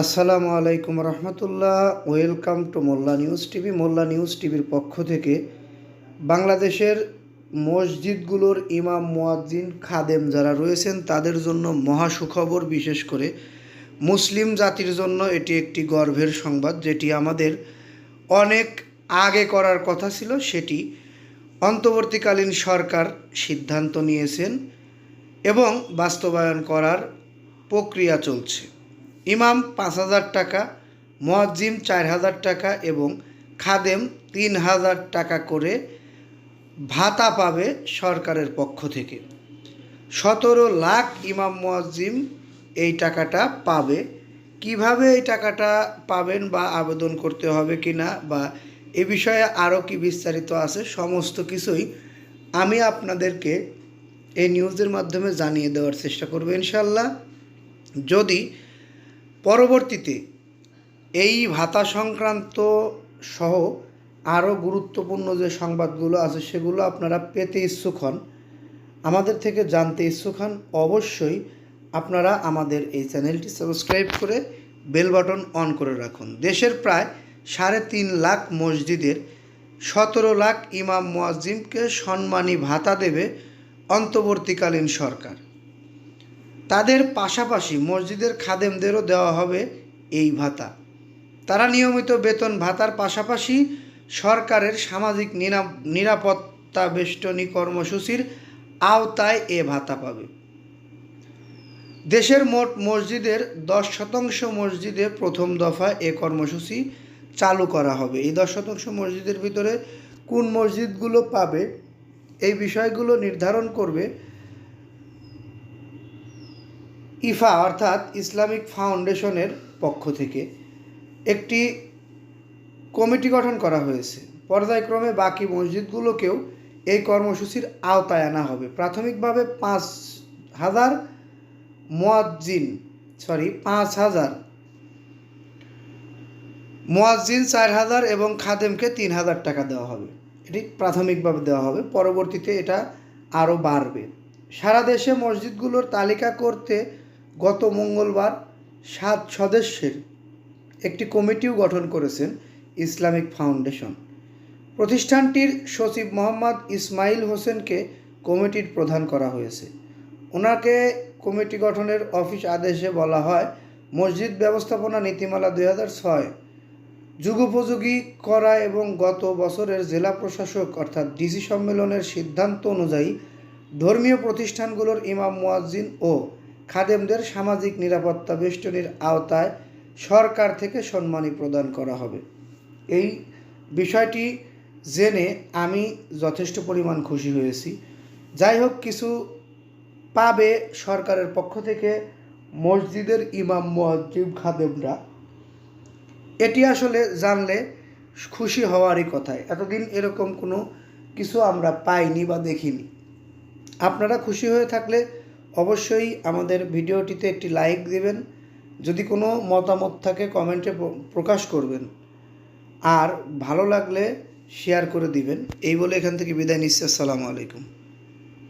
আসসালামু আলাইকুম রহমতুল্লাহ। Welcome to Molla news TV. Molla news টিভির পক্ষ থেকে বাংলাদেশের মসজিদগুলোর ইমাম মুয়াজ্জিন খাদেম যারা রয়েছেন, তাদের জন্য মহা সুখবর, বিশেষ করে মুসলিম জাতির জন্য এটি একটি গর্বের সংবাদ, যেটি আমাদের অনেক আগে করার কথা ছিল, সেটি অন্তর্বর্তীকালীন সরকার সিদ্ধান্ত নিয়েছেন এবং বাস্তবায়ন করার প্রক্রিয়া চলছে। ইমাম পাঁচ হাজার টাকা, মুয়াজ্জিম চার হাজার টাকা এবং খাদেম তিন হাজার টাকা করে ভাতা পাবে সরকারের পক্ষ থেকে। সতেরো লাখ ইমাম মুয়াজ্জিম এই টাকাটা পাবে। কীভাবে এই টাকাটা পাবেন বা আবেদন করতে হবে কি না বা এ বিষয়ে আরও কি বিস্তারিত আছে, সমস্ত কিছুই আমি আপনাদেরকে এই নিউজের মাধ্যমে জানিয়ে দেওয়ার চেষ্টা করব ইনশাল্লাহ যদি পরবর্তীতে এই ভাতা সংক্রান্ত সহ আরও গুরুত্বপূর্ণ যে সংবাদগুলো আছে সেগুলো আপনারা পেতে ইচ্ছুক হন। আমাদের থেকে জানতে ইচ্ছুক হন। অবশ্যই আপনারা আমাদের এই চ্যানেলটি সাবস্ক্রাইব করে বেল বাটন অন করে রাখুন। দেশের প্রায় সাড়ে তিন লাখ মসজিদের সতেরো লাখ ইমাম মুয়াজ্জিমকে সম্মানী ভাতা দেবে অন্তর্বর্তীকালীন সরকার। তাদের পাশাপাশি মসজিদের খাদেমদেরও দেওয়া হবে এই ভাতা। তারা নিয়মিত বেতন ভাতার পাশাপাশি সরকারের সামাজিক নিরাপত্তা বেষ্টনী কর্মসূচির আওতায় এ ভাতা পাবে। দেশের মোট মসজিদের দশ শতাংশ মসজিদে প্রথম দফা এ কর্মসূচি চালু করা হবে। এই দশ শতাংশ মসজিদের ভিতরে কোন মসজিদগুলো পাবে এই বিষয়গুলো নির্ধারণ করবে ইফা অর্থাৎ ইসলামিক ফাউন্ডেশনের পক্ষ থেকে একটি কমিটি গঠন করা হয়েছে। পর্যায়ক্রমে বাকি মসজিদগুলোকেও এই কর্মসূচির আওতায় আনা হবে। প্রাথমিকভাবে পাঁচ হাজার মোয়াজ্জিন, সরি, পাঁচ হাজার মোয়াজ্জিন, চার হাজার এবং খাদেমকে তিন হাজার টাকা দেওয়া হবে। এটি প্রাথমিকভাবে দেওয়া হবে। পরবর্তীতে এটা আরও বাড়বে। সারা দেশে মসজিদগুলোর তালিকা করতে গত মঙ্গলবার সাত সদস্যের একটি কমিটিও গঠন করেছেন ইসলামিক ফাউন্ডেশন। প্রতিষ্ঠানটির সচিব মোহাম্মদ ইসমাইল হোসেনকে কমিটির প্রধান করা হয়েছে। ওনাকে কমিটি গঠনের অফিস আদেশে বলা হয়, মসজিদ ব্যবস্থাপনা নীতিমালা দুই হাজার ছয়, যুগোপযোগী করা এবং গত বছরের জেলা প্রশাসক অর্থাৎ ডিসি সম্মেলনের সিদ্ধান্ত অনুযায়ী ধর্মীয় প্রতিষ্ঠানগুলোর ইমাম, মুয়াজ্জিন ও খাদেমদের সামাজিক নিরাপত্তা বেষ্টনীর আওতায় সরকার থেকে সম্মানী প্রদান করা হবে। এই বিষয়টি জেনে আমি যথেষ্ট পরিমাণ খুশি হয়েছি। যাই হোক, কিছু পাবে সরকারের পক্ষ থেকে মসজিদের ইমাম মুয়াজ্জিম খাদেমরা। এটি আসলে জানলে খুশি হওয়ারই কথাই এতদিন এরকম কোনো কিছু আমরা পাইনি বা দেখিনি। আপনারা খুশি হয়ে থাকলে অবশ্যই আমাদের ভিডিওটিতে একটি লাইক দেবেন। যদি কোনো মতামত থাকে কমেন্টে প্র- প্রকাশ করবেন। আর ভালো লাগলে শেয়ার করে দিবেন। এই বলে এখান থেকে বিদায় নিচ্ছি। আসসালামু আলাইকুম।